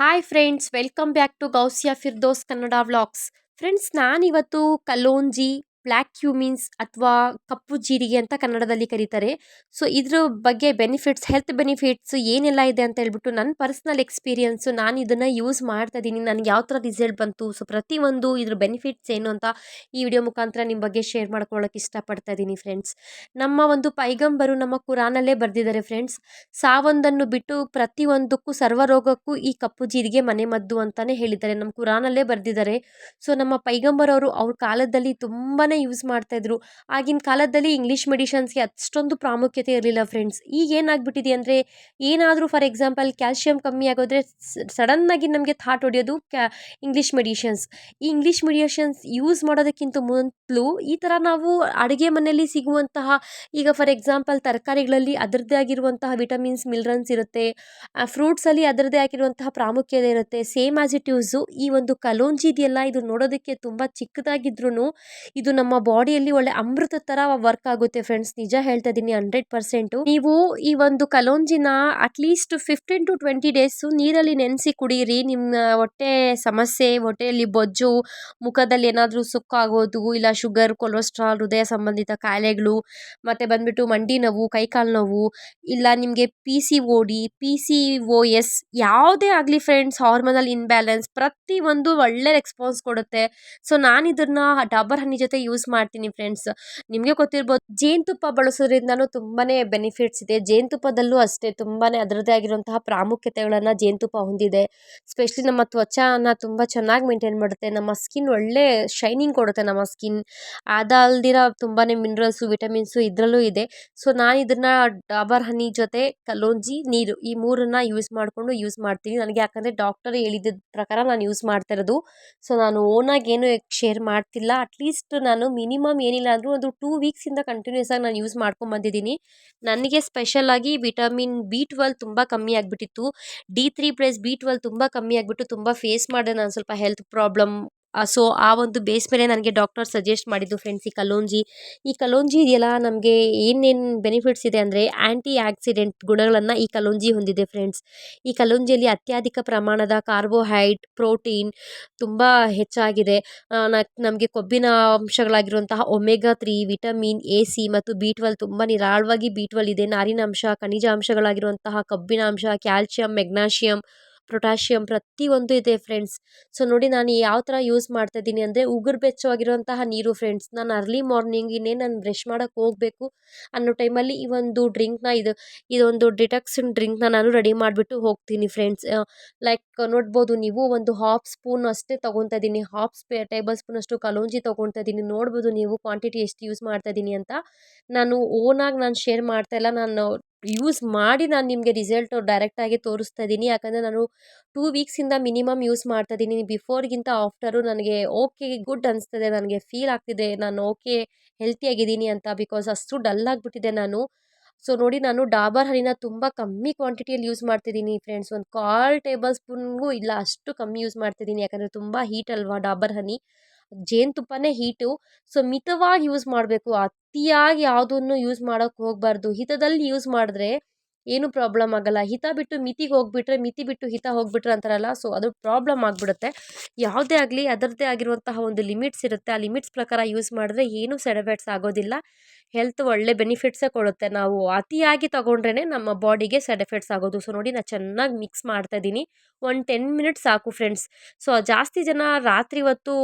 Hi friends welcome back to Gousiya Firdous Kannada vlogs friends ನಾನಿವತ್ತು kalonji black ಕ್ಯೂಮಿನ್ಸ್ ಅಥವಾ ಕಪ್ಪು ಜೀರಿಗೆ ಅಂತ ಕನ್ನಡದಲ್ಲಿ ಕರೀತಾರೆ. ಸೊ, ಇದ್ರ ಬಗ್ಗೆ ಬೆನಿಫಿಟ್ಸ್, ಹೆಲ್ತ್ ಬೆನಿಫಿಟ್ಸ್ ಏನೆಲ್ಲ ಇದೆ ಅಂತ ಹೇಳ್ಬಿಟ್ಟು ನನ್ನ ಪರ್ಸ್ನಲ್ ಎಕ್ಸ್ಪೀರಿಯನ್ಸು ನಾನು ಇದನ್ನು ಯೂಸ್ ಮಾಡ್ತಾ ಇದ್ದೀನಿ. ನನಗೆ ಯಾವ ಥರ ರಿಸಲ್ಟ್ ಬಂತು? ಸೊ, ಪ್ರತಿಯೊಂದು ಇದ್ರ ಬೆನಿಫಿಟ್ಸ್ ಏನು ಅಂತ ಈ ವಿಡಿಯೋ ಮುಖಾಂತರ ನಿಮ್ಮ ಬಗ್ಗೆ ಶೇರ್ ಮಾಡ್ಕೊಳ್ಳೋಕೆ ಇಷ್ಟಪಡ್ತಾ ಇದ್ದೀನಿ ಫ್ರೆಂಡ್ಸ್. ನಮ್ಮ ಒಂದು ಪೈಗಂಬರು ನಮ್ಮ ಕುರಾನಲ್ಲೇ ಬರೆದಿದ್ದಾರೆ ಫ್ರೆಂಡ್ಸ್. ಸಾವೊಂದನ್ನು ಬಿಟ್ಟು ಪ್ರತಿಯೊಂದಕ್ಕೂ ಸರ್ವರೋಗಕ್ಕೂ ಈ ಕಪ್ಪು ಜೀರಿಗೆ ಮನೆಮದ್ದು ಅಂತಲೇ ಹೇಳಿದ್ದಾರೆ. ನಮ್ಮ ಕುರಾನಲ್ಲೇ ಬರೆದಿದ್ದಾರೆ. ಸೊ, ನಮ್ಮ ಪೈಗಂಬರವರು ಅವ್ರ ಕಾಲದಲ್ಲಿ ತುಂಬಾ ಯೂಸ್ ಮಾಡ್ತಾಯಿದ್ರು ಆಗಿನ ಕಾಲದಲ್ಲಿ ಇಂಗ್ಲೀಷ್ ಮೆಡಿಷನ್ಸ್ಗೆ ಅಷ್ಟೊಂದು ಪ್ರಾಮುಖ್ಯತೆ ಇರಲಿಲ್ಲ ಫ್ರೆಂಡ್ಸ್ ಈಗ ಏನಾಗ್ಬಿಟ್ಟಿದೆ ಅಂದರೆ, ಏನಾದರೂ ಫಾರ್ ಎಕ್ಸಾಂಪಲ್ ಕ್ಯಾಲ್ಶಿಯಂ ಕಮ್ಮಿ ಆಗೋದ್ರೆ ಸಡನ್ನಾಗಿ ನಮಗೆ ಥಾಟ್ ಹೊಡೆಯೋದು ಕ್ಯಾ ಇಂಗ್ಲೀಷ್ ಮೆಡಿಷನ್ಸ್ ಈ ಇಂಗ್ಲೀಷ್ ಮೆಡಿಷನ್ಸ್ ಯೂಸ್ ಮಾಡೋದಕ್ಕಿಂತ ಮೊದಲು ಈ ಥರ ನಾವು ಅಡುಗೆ ಮನೆಯಲ್ಲಿ ಸಿಗುವಂತಹ, ಈಗ ಫಾರ್ ಎಕ್ಸಾಂಪಲ್ ತರಕಾರಿಗಳಲ್ಲಿ ಅದರದ್ದೇ ಆಗಿರುವಂತಹ ವಿಟಮಿನ್ಸ್ ಮಿಲ್ರನ್ಸ್ ಇರುತ್ತೆ. ಫ್ರೂಟ್ಸಲ್ಲಿ ಅದರದ್ದೇ ಆಗಿರುವಂತಹ ಪ್ರಾಮುಖ್ಯತೆ ಇರುತ್ತೆ. ಸೇಮ್ ಆ್ಯಸ್ ಇಟ್ ಯೂಸು ಈ ಒಂದು ಕಲೋಂಜಿ ಇದೆಯಲ್ಲ ಇದು ನೋಡೋದಕ್ಕೆ ತುಂಬ ಚಿಕ್ಕದಾಗಿದ್ರೂ ಇದು ನಮ್ಮ ಬಾಡಿಯಲ್ಲಿ ಒಳ್ಳೆ ಅಮೃತ ಥರ ವರ್ಕ್ ಆಗುತ್ತೆ ಫ್ರೆಂಡ್ಸ್ ನಿಜ ಹೇಳ್ತಾ ಇದ್ದೀನಿ ಹಂಡ್ರೆಡ್ ಪರ್ಸೆಂಟು ನೀವು ಈ ಒಂದು ಕಲೋಂಜಿನ at least fifteen to twenty days ನೀರಲ್ಲಿ ನೆನೆಸಿ ಕುಡಿಯಿರಿ ನಿಮ್ಮ ಹೊಟ್ಟೆ ಸಮಸ್ಯೆ, ಹೊಟ್ಟೆಯಲ್ಲಿ ಬೊಜ್ಜು, ಮುಖದಲ್ಲಿ ಏನಾದರೂ ಸುಕ್ಕಾಗೋದು ಇಲ್ಲ ಶುಗರ್ ಕೊಲೆಸ್ಟ್ರಾಲ್ ಹೃದಯ ಸಂಬಂಧಿತ ಕಾಯಿಲೆಗಳು, ಮತ್ತೆ ಬಂದ್ಬಿಟ್ಟು ಮಂಡಿ ನೋವು, ಕೈಕಾಲು ನೋವು, ಇಲ್ಲ ನಿಮಗೆ P C O D P C O S ಯಾವುದೇ ಆಗಲಿ ಫ್ರೆಂಡ್ಸ್ ಹಾರ್ಮೋನಲ್ ಇನ್ಬ್ಯಾಲೆನ್ಸ್ ಪ್ರತಿ ಒಂದು ಒಳ್ಳೆ ರೆಸ್ಪಾನ್ಸ್ ಕೊಡುತ್ತೆ. ಸೊ ನಾನು ಇದನ್ನು ಡಾಬರ್ ಹನಿ ಜೊತೆ ಯೂಸ್ ಮಾಡ್ತೀನಿ ಫ್ರೆಂಡ್ಸ್ ನಿಮಗೆ ಗೊತ್ತಿರ್ಬೋದು ಜೇನುತುಪ್ಪ ಬಳಸೋದ್ರಿಂದನೂ ತುಂಬಾ ಬೆನಿಫಿಟ್ಸ್ ಇದೆ. ಜೇನುತುಪ್ಪದಲ್ಲೂ ಅಷ್ಟೇ ತುಂಬಾ ಅದರದ್ದೇ ಆಗಿರುವಂತಹ ಪ್ರಾಮುಖ್ಯತೆಗಳನ್ನು ಜೇನುತುಪ್ಪ ಹೊಂದಿದೆ. ಸ್ಪೆಷಲಿ ನಮ್ಮ ತ್ವಚನ ತುಂಬ ಚೆನ್ನಾಗಿ ಮೇಂಟೈನ್ ಮಾಡುತ್ತೆ. ನಮ್ಮ ಸ್ಕಿನ್ ಒಳ್ಳೆ ಶೈನಿಂಗ್ ಕೊಡುತ್ತೆ ನಮ್ಮ ಸ್ಕಿನ್ ಅದಲ್ದಿರ ತುಂಬಾ ಮಿನರಲ್ಸು ವಿಟಮಿನ್ಸು ಇದರಲ್ಲೂ ಇದೆ. ಸೊ ನಾನು ಇದನ್ನು ಡಾಬರ್ ಹನಿ ಜೊತೆ ಕಲೋಂಜಿ, ನೀರು ಈ ಮೂರನ್ನು ಯೂಸ್ ಮಾಡಿಕೊಂಡು ಯೂಸ್ ಮಾಡ್ತೀನಿ. ನನಗೆ ಯಾಕಂದರೆ ಡಾಕ್ಟರ್ ಹೇಳಿದ ಪ್ರಕಾರ ನಾನು ಯೂಸ್ ಮಾಡ್ತಾ ಇರೋದು. ಸೊ ನಾನು ಓನಾಗಿ ಏನು ಶೇರ್ ಮಾಡ್ತಿಲ್ಲ. ಅಟ್ಲೀಸ್ಟ್ ನಾನು ಮಿನಿಮಮ್ ಏನಿಲ್ಲ ಅಂದರೂ ಒಂದು ಟೂ ವೀಕ್ಸಿಂದ ಕಂಟಿನ್ಯೂಸ್ ಆಗಿ ನಾನು ಯೂಸ್ ಮಾಡ್ಕೊಂಬಂದಿದ್ದೀನಿ ನನಗೆ ಸ್ಪೆಷಲಾಗಿ ವಿಟಮಿನ್ ಬಿ ಟ್ವೆಲ್ ತುಂಬ ಕಮ್ಮಿ ಆಗಿಬಿಟ್ಟಿತ್ತು. D three plus B twelve ತುಂಬ ಕಮ್ಮಿ ಆಗಿಬಿಟ್ಟು ತುಂಬ ಫೇಸ್ ಮಾಡಿದೆ. ನಾನು ಸ್ವಲ್ಪ ಹೆಲ್ತ್ ಪ್ರಾಬ್ಲಮ್ ಸೊ ಆ ಒಂದು ಬೇಸ್ ಮೇಲೆ ನನಗೆ ಡಾಕ್ಟರ್ ಸಜೆಸ್ಟ್ ಮಾಡಿದ್ದು ಫ್ರೆಂಡ್ಸ್ ಈ ಕಲೋಂಜಿ ಈ ಕಲೋಂಜಿ ಇದೆಯಲ್ಲ, ನಮಗೆ ಏನೇನು ಬೆನಿಫಿಟ್ಸ್ ಇದೆ ಅಂದರೆ ಆ್ಯಂಟಿ ಆಕ್ಸಿಡೆಂಟ್ ಗುಣಗಳನ್ನು ಈ ಕಲೋಂಜಿ ಹೊಂದಿದೆ ಫ್ರೆಂಡ್ಸ್ ಈ ಕಲೋಂಜಿಯಲ್ಲಿ ಅತ್ಯಧಿಕ ಪ್ರಮಾಣದ ಕಾರ್ಬೋಹೈಡ್ ಪ್ರೋಟೀನ್ ತುಂಬ ಹೆಚ್ಚಾಗಿದೆ. ನಮಗೆ ಕೊಬ್ಬಿನ ಅಂಶಗಳಾಗಿರುವಂತಹ omega three vitamin A C ಮತ್ತು ಬಿ ಟ್ವೆಲ್ ತುಂಬ ನಿರಾಳವಾಗಿ ಬಿ ಟ್ವೆಲ್ ಇದೆ. ನಾರಿನಾಂಶ ಖನಿಜಾಂಶಗಳಾಗಿರುವಂತಹ ಕಬ್ಬಿನಾಂಶ ಕ್ಯಾಲ್ಶಿಯಂ ಮೆಗ್ನಾಷಿಯಮ್ ಪ್ರೊಟ್ಯಾಷಿಯಮ್ ಪ್ರತಿಯೊಂದು ಇದೆ ಫ್ರೆಂಡ್ಸ್ ಸೊ ನೋಡಿ ನಾನು ಯಾವ ಥರ ಯೂಸ್ ಮಾಡ್ತಾ ಇದ್ದೀನಿ ಅಂದರೆ ಉಗುರು ಬೆಚ್ಚವಾಗಿರುವಂತಹ ನೀರು ಫ್ರೆಂಡ್ಸ್ ನಾನು ಅರ್ಲಿ ಮಾರ್ನಿಂಗ್ ಇನ್ನೇನು ನಾನು ಬ್ರಷ್ ಮಾಡೋಕ್ಕೆ ಹೋಗಬೇಕು ಅನ್ನೋ ಟೈಮಲ್ಲಿ ಈ ಒಂದು ಡ್ರಿಂಕ್ನ ಇದು ಇದೊಂದು ಡಿಟಾಕ್ಸಿನ್ ಡ್ರಿಂಕ್ನ ನಾನು ರೆಡಿ ಮಾಡಿಬಿಟ್ಟು ಹೋಗ್ತೀನಿ ಫ್ರೆಂಡ್ಸ್ ಲೈಕ್ ನೋಡ್ಬೋದು ನೀವು ಒಂದು ಹಾಫ್ ಸ್ಪೂನ್ ಅಷ್ಟೇ ತೊಗೊತಾ ಇದ್ದೀನಿ. ಹಾಫ್ ಸ್ಪೇ ಟೇಬಲ್ ಸ್ಪೂನ್ ಅಷ್ಟು ಕಲೋಂಜಿ ತೊಗೊತಾ ಇದ್ದೀನಿ. ನೋಡ್ಬೋದು ನೀವು ಕ್ವಾಂಟಿಟಿ ಎಷ್ಟು ಯೂಸ್ ಮಾಡ್ತಾ ಇದ್ದೀನಿ ಅಂತ. ನಾನು ಓನಾಗಿ ನಾನು ಶೇರ್ ಮಾಡ್ತಾ ಇಲ್ಲ. ನಾನು ಯೂಸ್ ಮಾಡಿ ನಾನು ನಿಮಗೆ ರಿಸಲ್ಟು ಡೈರೆಕ್ಟಾಗಿ ತೋರಿಸ್ತಾ ಇದ್ದೀನಿ. ಯಾಕಂದರೆ ನಾನು ಟೂ ವೀಕ್ಸಿಂದ ಮಿನಿಮಮ್ ಯೂಸ್ ಮಾಡ್ತಾ ಇದ್ದೀನಿ. ಬಿಫೋರ್ಗಿಂತ ಆಫ್ಟರು ನನಗೆ ಓಕೆ ಗುಡ್ ಅನಿಸ್ತದೆ. ನನಗೆ ಫೀಲ್ ಆಗ್ತಿದೆ. ನಾನು ಓಕೆ ಹೆಲ್ತಿಯಾಗಿದ್ದೀನಿ ಅಂತ ಬಿಕಾಸ್ ಅಷ್ಟು ಡಲ್ ಆಗಿಬಿಟ್ಟಿದೆ ನಾನು. ಸೊ ನೋಡಿ ನಾನು ಡಾಬರ್ ಹನಿನ ತುಂಬ ಕಮ್ಮಿ ಕ್ವಾಂಟಿಟಿಯಲ್ಲಿ ಯೂಸ್ ಮಾಡ್ತಿದ್ದೀನಿ ಫ್ರೆಂಡ್ಸ್ ಒಂದು ಕಾಲ್ ಟೇಬಲ್ ಸ್ಪೂನ್ಗೂ ಇಲ್ಲ ಅಷ್ಟು ಕಮ್ಮಿ ಯೂಸ್ ಮಾಡ್ತಿದ್ದೀನಿ ಯಾಕಂದರೆ ತುಂಬ ಹೀಟ್ ಅಲ್ವಾ ಡಾಬರ್ ಹನಿ ಜೇನುತುಪ್ಪನೇ ಹೀಟು. ಸೊ, ಮಿತವಾಗಿ ಯೂಸ್ ಮಾಡಬೇಕು. ಅತಿಯಾಗಿ ಯಾವುದನ್ನು ಯೂಸ್ ಮಾಡೋಕ್ಕೆ ಹೋಗಬಾರ್ದು. ಹಿತದಲ್ಲಿ ಯೂಸ್ ಮಾಡಿದ್ರೆ ಏನು ಪ್ರಾಬ್ಲಮ್ ಆಗಲ್ಲ. ಹಿತ ಬಿಟ್ಟು ಮಿತಿಗೆ ಹೋಗ್ಬಿಟ್ರೆ ಮಿತಿ ಬಿಟ್ಟು ಹಿತ ಹೋಗ್ಬಿಟ್ರೆ ಅಂತಾರಲ್ಲ, ಸೊ, ಅದು ಪ್ರಾಬ್ಲಮ್ ಆಗಿಬಿಡುತ್ತೆ. ಯಾವುದೇ ಆಗಲಿ ಅದರದ್ದೇ ಆಗಿರುವಂತಹ ಒಂದು ಲಿಮಿಟ್ಸ್ ಇರುತ್ತೆ. ಆ ಲಿಮಿಟ್ಸ್ ಪ್ರಕಾರ ಯೂಸ್ ಮಾಡಿದ್ರೆ ಏನೂ ಸೈಡ್ ಎಫೆಕ್ಟ್ಸ್ ಆಗೋದಿಲ್ಲ. ಹೆಲ್ತ್ ಒಳ್ಳೆ ಬೆನಿಫಿಟ್ಸೇ ಕೊಡುತ್ತೆ. ನಾವು ಅತಿಯಾಗಿ ತೊಗೊಂಡ್ರೇ ನಮ್ಮ ಬಾಡಿಗೆ ಸೈಡ್ ಎಫೆಕ್ಟ್ಸ್ ಆಗೋದು. ಸೊ, ನೋಡಿ ನಾನು ಚೆನ್ನಾಗಿ ಮಿಕ್ಸ್ ಮಾಡ್ತಾಯಿದ್ದೀನಿ ಒಂದು ಟೆನ್ ಮಿನಿಟ್ಸ್ ಸಾಕು ಫ್ರೆಂಡ್ಸ್. ಸೊ, ಜಾಸ್ತಿ ಜನ ರಾತ್ರಿ ಹೊತ್ತು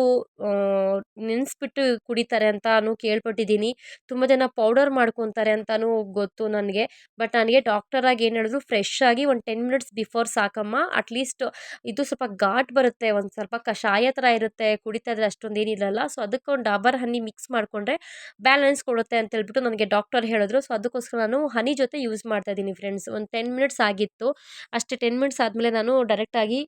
ನೆನೆಸ್ಬಿಟ್ಟು ಕುಡಿತಾರೆ ಅಂತಲೂ ಕೇಳ್ಪಟ್ಟಿದ್ದೀನಿ ತುಂಬ ಜನ ಪೌಡರ್ ಮಾಡ್ಕೊತಾರೆ ಅಂತಲೂ ಗೊತ್ತು ನನಗೆ. ಬಟ್ ನನಗೆ ಡಾಕ್ಟರಾಗಿ ಏನು ಹೇಳಿದ್ರು, ಫ್ರೆಶ್ ಆಗಿ ಒಂದು ಟೆನ್ ಮಿನಿಟ್ಸ್ ಬಿಫೋರ್ ಸಾಕಮ್ಮ. ಅಟ್ಲೀಸ್ಟ್ ಇದು ಸ್ವಲ್ಪ ಘಾಟ್ ಬರುತ್ತೆ. ಒಂದು ಸ್ವಲ್ಪ ಕಷಾಯ ಥರ ಇರುತ್ತೆ. ಕುಡಿತಾ ಇದ್ರೆ ಅಷ್ಟೊಂದು ಏನಿರಲ್ಲ ಸೊ ಅದಕ್ಕೆ ಒಂದು ಡಾಬರ್ ಹನ್ನಿ ಮಿಕ್ಸ್ ಮಾಡಿಕೊಂಡ್ರೆ ಬ್ಯಾಲೆನ್ಸ್ ಕೊಡುತ್ತೆ. ಅಂತ ಹೇಳ್ಬಿಟ್ಟು ನನಗೆ ಡಾಕ್ಟರ್ ಹೇಳಿದ್ರು. ಸೊ ಅದಕ್ಕೋಸ್ಕರ ನಾನು ಹನಿ ಜೊತೆ ಯೂಸ್ ಮಾಡ್ತಾ ಇದ್ದೀನಿ ಫ್ರೆಂಡ್ಸ್ ಒಂದು ಟೆನ್ ಮಿನಿಟ್ಸ್ ಆಗಿತ್ತು. ಅಷ್ಟೇ ಟೆನ್ ಮಿನಿಟ್ಸ್ ಆದಮೇಲೆ ನಾನು ಡೈರೆಕ್ಟಾಗಿ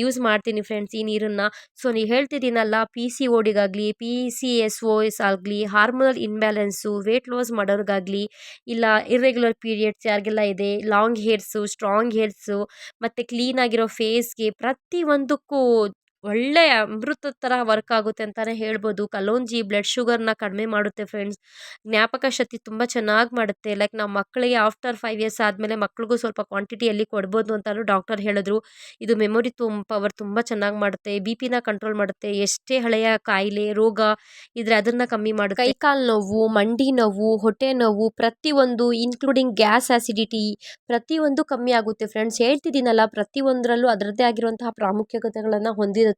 ಯೂಸ್ ಮಾಡ್ತೀನಿ ಫ್ರೆಂಡ್ಸ್ ಈ ನೀರನ್ನು. ಸೊ ನೀವು ಹೇಳ್ತಿದ್ದೀನಲ್ಲ P C ಓಡಿಗಾಗಲಿ P C S O S ಆಗಲಿ ಹಾರ್ಮೋನಲ್ ಇನ್ಬ್ಯಾಲೆನ್ಸು ವೇಟ್ ಲಾಸ್ ಮಾಡೋರಿಗಾಗಲಿ, ಇಲ್ಲ ಇರ್ರೆಗ್ಯುಲರ್ ಪೀರಿಯಡ್ಸ್ ಯಾರಿಗೆಲ್ಲ ಇದೆ ಲಾಂಗ್ ಹೇರ್ಸು ಸ್ಟ್ರಾಂಗ್ ಹೇರ್ಸು ಮತ್ತು ಕ್ಲೀನಾಗಿರೋ ಫೇಸ್ಗೆ ಪ್ರತಿ ಒಂದಕ್ಕೂ ಅಮೃತ ಥರ ವರ್ಕ್ ಆಗುತ್ತೆ ಅಂತಲೇ ಹೇಳ್ಬೋದು. ಕಲೋಂಜಿ ಬ್ಲಡ್ ಶುಗರ್ನ ಕಡಿಮೆ ಮಾಡುತ್ತೆ ಫ್ರೆಂಡ್ಸ್ ಜ್ಞಾಪಕ ಶಕ್ತಿ ತುಂಬ ಚೆನ್ನಾಗಿ ಮಾಡುತ್ತೆ. ಲೈಕ್ ನಾವು ಮಕ್ಕಳಿಗೆ ಆಫ್ಟರ್ ಫೈವ್ ಇಯರ್ಸ್ ಆದಮೇಲೆ ಮಕ್ಳಿಗೂ ಸ್ವಲ್ಪ ಕ್ವಾಂಟಿಟಿಯಲ್ಲಿ ಕೊಡ್ಬೋದು ಅಂತಲೂ ಡಾಕ್ಟರ್ ಹೇಳಿದ್ರು. ಇದು ಮೆಮೊರಿ ತುಂಬ ಪವರ್ ತುಂಬ ಚೆನ್ನಾಗಿ ಮಾಡುತ್ತೆ. ಬಿ ಪಿನ ಕಂಟ್ರೋಲ್ ಮಾಡುತ್ತೆ. ಎಷ್ಟೇ ಹಳೆಯ ಕಾಯಿಲೆ, ರೋಗ ಇದ್ರೆ ಅದನ್ನು ಕಮ್ಮಿ ಮಾಡುತ್ತೆ. ಕೈಕಾಲು ನೋವು, ಮಂಡಿ ನೋವು, ಹೊಟ್ಟೆ ನೋವು ಪ್ರತಿಯೊಂದು ಇನ್ಕ್ಲೂಡಿಂಗ್ ಗ್ಯಾಸ್ ಆ್ಯಸಿಡಿಟಿ ಪ್ರತಿಯೊಂದು ಕಮ್ಮಿ ಆಗುತ್ತೆ ಫ್ರೆಂಡ್ಸ್ ಹೇಳ್ತಿದ್ದೀನಲ್ಲ, ಪ್ರತಿಯೊಂದರಲ್ಲೂ ಅದರದ್ದೇ ಆಗಿರುವಂತಹ ಪ್ರಾಮುಖ್ಯತೆಗಳನ್ನು ಹೊಂದಿರುತ್ತೆ.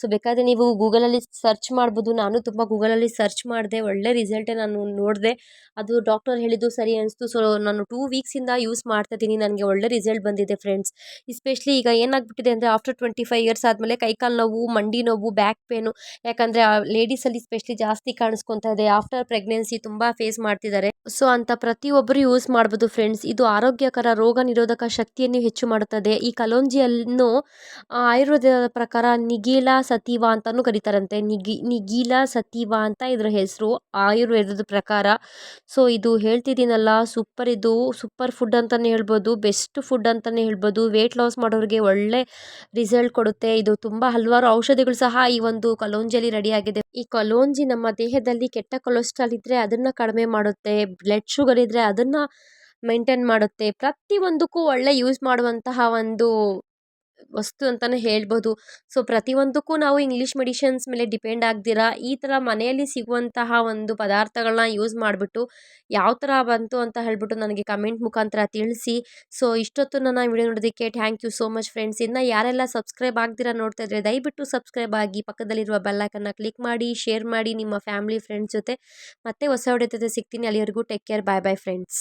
ಸೊ ಬೇಕಾದರೆ ನೀವು ಗೂಗಲಲ್ಲಿ ಸರ್ಚ್ ಮಾಡ್ಬೋದು. ನಾನು ತುಂಬ ಗೂಗಲಲ್ಲಿ ಸರ್ಚ್ ಮಾಡಿದೆ. ಒಳ್ಳೆ ರಿಸಲ್ಟೇ ನಾನು ನೋಡಿದೆ. ಅದು ಡಾಕ್ಟರ್ ಹೇಳಿದ್ದು ಸರಿ ಅನಿಸ್ತು. ಸೊ ನಾನು ಟೂ ವೀಕ್ಸಿಂದ ಯೂಸ್ ಮಾಡ್ತಾ ಇದ್ದೀನಿ. ನನಗೆ ಒಳ್ಳೆ ರಿಸಲ್ಟ್ ಬಂದಿದೆ ಫ್ರೆಂಡ್ಸ್ ಎಸ್ಪೆಷಲಿ ಈಗ ಏನಾಗ್ಬಿಟ್ಟಿದೆ ಅಂದರೆ ಆಫ್ಟರ್ ಟ್ವೆಂಟಿ ಫೈವ್ ಇಯರ್ಸ್ ಆದಮೇಲೆ ಕೈಕಾಲು ನೋವು, ಮಂಡಿ ನೋವು ಬ್ಯಾಕ್ ಪೇನು ಯಾಕಂದರೆ ಲೇಡೀಸಲ್ಲಿ ಸ್ಪೆಷಲಿ ಜಾಸ್ತಿ ಕಾಣಿಸ್ಕೊತಾ ಇದೆ. ಆಫ್ಟರ್ ಪ್ರೆಗ್ನೆನ್ಸಿ ತುಂಬ ಫೇಸ್ ಮಾಡ್ತಿದ್ದಾರೆ. ಸೊ ಅಂತ ಪ್ರತಿಯೊಬ್ಬರು ಯೂಸ್ ಮಾಡ್ಬೋದು ಫ್ರೆಂಡ್ಸ್ ಇದು ಆರೋಗ್ಯಕರ, ರೋಗ ನಿರೋಧಕ ಶಕ್ತಿಯನ್ನು ಹೆಚ್ಚು ಮಾಡುತ್ತದೆ. ಈ ಕಲೋಂಜಿಯನ್ನು ಆಯುರ್ವೇದದ ಪ್ರಕಾರ ನಿಗೀಲ ಸತೀವ ಅಂತಲೂ ಕರೀತಾರಂತೆ. ನಿಗಿ, ನಿಗೀಲ ಸತೀವ ಅಂತ ಇದರ ಹೆಸರು ಆಯುರ್ವೇದದ ಪ್ರಕಾರ. ಸೊ ಇದು ಹೇಳ್ತಿದ್ದೀನಲ್ಲ ಸೂಪರ್ ಇದು ಸೂಪರ್ ಫುಡ್ ಅಂತಲೇ ಹೇಳ್ಬೋದು ಬೆಸ್ಟ್ ಫುಡ್ ಅಂತಲೇ ಹೇಳ್ಬೋದು. ವೆಯ್ಟ್ ಲಾಸ್ ಮಾಡೋರಿಗೆ ಒಳ್ಳೆ ರಿಸಲ್ಟ್ ಕೊಡುತ್ತೆ. ಇದು ತುಂಬ ಹಲವಾರು ಔಷಧಿಗಳು ಸಹ ಈ ಒಂದು ಕಲೋಂಜಿಯಲ್ಲಿ ರೆಡಿಯಾಗಿದೆ ಈ ಕಲೋಂಜಿ ನಮ್ಮ ದೇಹದಲ್ಲಿ ಕೆಟ್ಟ ಕೊಲೆಸ್ಟ್ರಾಲ್ ಇದ್ದರೆ ಅದನ್ನು ಕಡಿಮೆ ಮಾಡುತ್ತೆ. ಬ್ಲಡ್ ಶುಗರ್ ಇದ್ದರೆ ಅದನ್ನು ಮೇಂಟೈನ್ ಮಾಡುತ್ತೆ. ಪ್ರತಿಯೊಂದಕ್ಕೂ ಒಳ್ಳೆ ಯೂಸ್ ಮಾಡುವಂತಹ ಒಂದು ವಸ್ತು ಅಂತಲೇ ಹೇಳ್ಬೋದು. ಸೊ ಪ್ರತಿಯೊಂದಕ್ಕೂ ನಾವು ಇಂಗ್ಲೀಷ್ ಮೆಡಿಷನ್ಸ್ ಮೇಲೆ ಡಿಪೆಂಡ್ ಆಗದಿರ, ಈ ಥರ ಮನೆಯಲ್ಲಿ ಸಿಗುವಂತಹ ಒಂದು ಪದಾರ್ಥಗಳನ್ನ ಯೂಸ್ ಮಾಡಿಬಿಟ್ಟು ಯಾವ ಥರ ಬಂತು ಅಂತ ಹೇಳ್ಬಿಟ್ಟು ನನಗೆ ಕಮೆಂಟ್ ಮುಖಾಂತರ ತಿಳಿಸಿ. ಸೊ ಇಷ್ಟೊತ್ತು ನನ್ನ ವಿಡಿಯೋ ನೋಡೋದಕ್ಕೆ thank you so much friends ಇನ್ನು ಯಾರೆಲ್ಲ ಸಬ್ಸ್ಕ್ರೈಬ್ ಆಗ್ದಿರ ನೋಡ್ತಾ ಇದ್ರೆ ದಯವಿಟ್ಟು ಸಬ್ಸ್ಕ್ರೈಬ್ ಆಗಿ ಪಕ್ಕದಲ್ಲಿರುವ ಬೆಲ್ಲೈಕನ್ನ ಕ್ಲಿಕ್ ಮಾಡಿ ಶೇರ್ ಮಾಡಿ ನಿಮ್ಮ ಫ್ಯಾಮಿಲಿ ಫ್ರೆಂಡ್ಸ್ ಜೊತೆ. ಮತ್ತೆ ಹೊಸ ವಿಡಿಯೋ ಜೊತೆ ಸಿಗ್ತೀನಿ. ಅಲ್ಲಿವರೆಗೂ take care bye bye friends